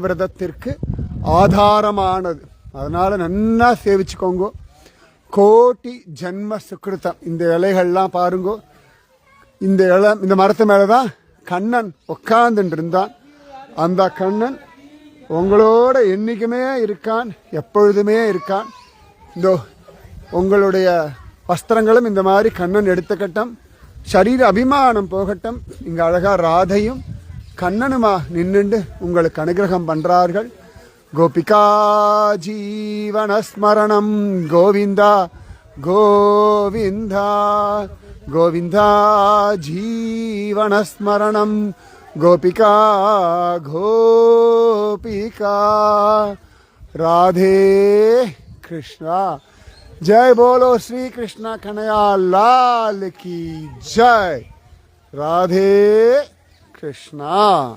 விரதத்திற்கு ஆதாரமானது. அதனால நன்னா சேவிச்சுக்கோங்க. கோட்டி ஜென்ம சுக்கிருத்தம். இந்த இலைகள்லாம் பாருங்க. இந்த இலை இந்த மரத்து மேலே தான் கண்ணன் உட்கார்ந்துட்டு இருந்தான் அந்த கண்ணன் உங்களோட என்றைக்குமே இருக்கான் எப்பொழுதுமே இருக்கான். இந்த உங்களுடைய வஸ்திரங்களும் இந்த மாதிரி கண்ணன் எடுத்துக்கட்டும் சரீர அபிமானம் போகட்டும். இங்கே அழகா ராதையும் கண்ணனுமா நின்றுண்டு உங்களுக்கு அனுகிரகம் பண்ணுறார்கள் கோபிகா ஜீவனஸ்மரணம் கோவிந்தா கோவிந்தா கோவிந்தா ஜீவனஸ்மரணம் கோபிகா கோபிகா ராதே கிருஷ்ணா. ஜெய் போலோ ஸ்ரீ கிருஷ்ண கனையா லால் கி ஜெய். ராதே कृष्णा